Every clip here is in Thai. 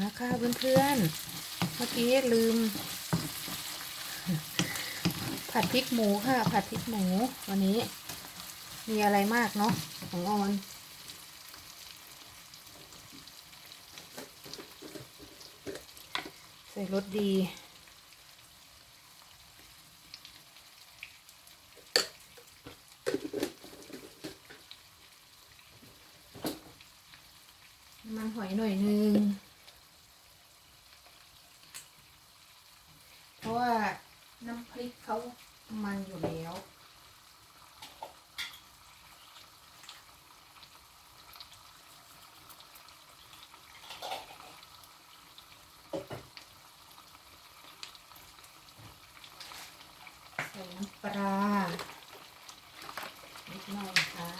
นะคะเพื่อนๆ เมื่อกี้ลืม ผัดพริกหมูค่ะ ผัดพริกหมู วันนี้ มีอะไรมากเนาะของออน ใส่รสดีมันหอยหน่อยนึง เพราะว่าน้ำพริกเขามันอยู่แล้วใส่น้ำปลานิดหน่อยค่ะ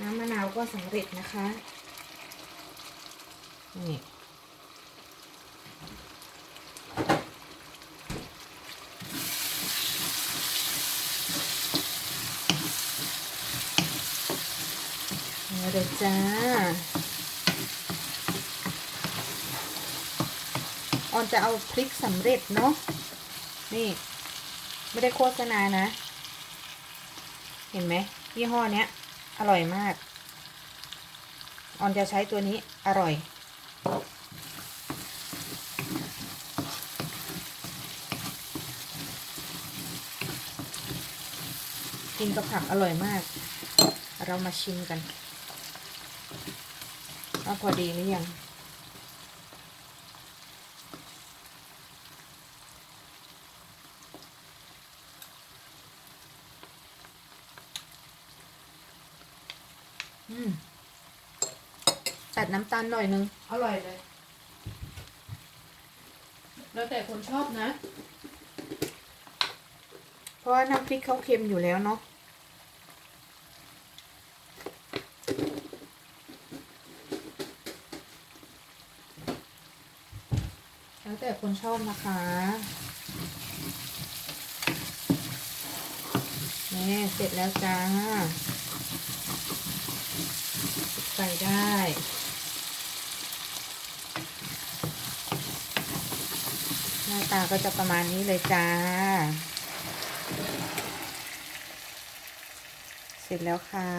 น้ำมะนาวก็สำเร็จนะคะ นี่ มาเลยจ้า ออนจะเอาพริกสำเร็จเนาะ นี่ ไม่ได้โฆษณานะ เห็นไหมยี่ห้อเนี้ย อร่อยมาก ออนจะใช้ตัวนี้อร่อย กินกับผักอร่อยมาก เรามาชิมกันว่าพอดีหรือยัง อืมตัดน้ำตาลหน่อยนึง อร่อยเลย แล้วแต่คนชอบนะ เพราะว่าน้ำพริกเขาเค็มอยู่แล้วเนาะแล้วแต่คนชอบนะคะนี่เสร็จแล้วจ้า ใส่ได้ หน้าตาก็จะประมาณนี้เลยจ้า เสร็จแล้วค่ะ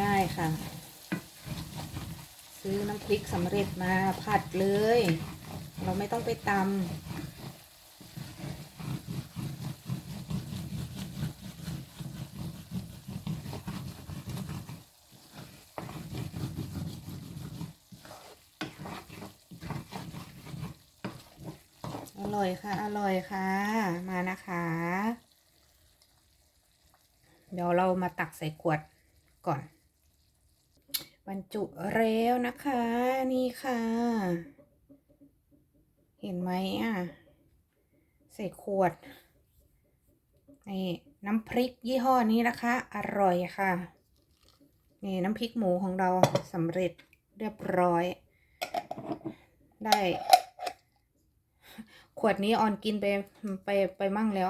ง่ายๆค่ะ ซื้อน้ำพริกสำเร็จมาผัดเลย เราไม่ต้องไปตำอร่อยค่ะ อร่อยค่ะ มานะคะ เดี๋ยวเรามาตักใส่ขวดก่อน บรรจุแล้วนะคะ นี่ค่ะ เห็นไหมอะใส่ขวดนี่น้ำพริกยี่ห้อนี้นะคะ อร่อยค่ะนี่น้ำพริกหมูของเราสำเร็จเรียบร้อย ได้ ขวดนี้ออนกินไปไปไปมั่งแล้ว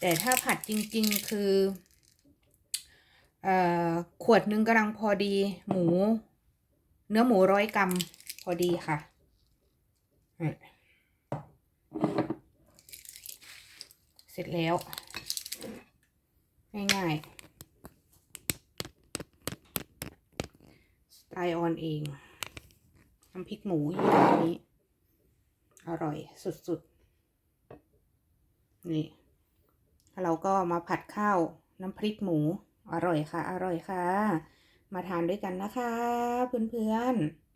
แต่ถ้าผัดจริง ๆ คือ เอ่อ วดหนึงกำลังพอดี หมู เนื้อหมูร้อยกรัมพอดีค่ะอืมเสร็จแล้ว ง่ายๆสไตล์ออนเองน้ำพริกหมูอย่างนี้ อร่อยสุดๆ นี่ เราก็มาผัดข้าวน้ำพริกหมู อร่อยค่ะ อร่อยค่ะ มาทานด้วยกันนะคะ เพื่อนๆ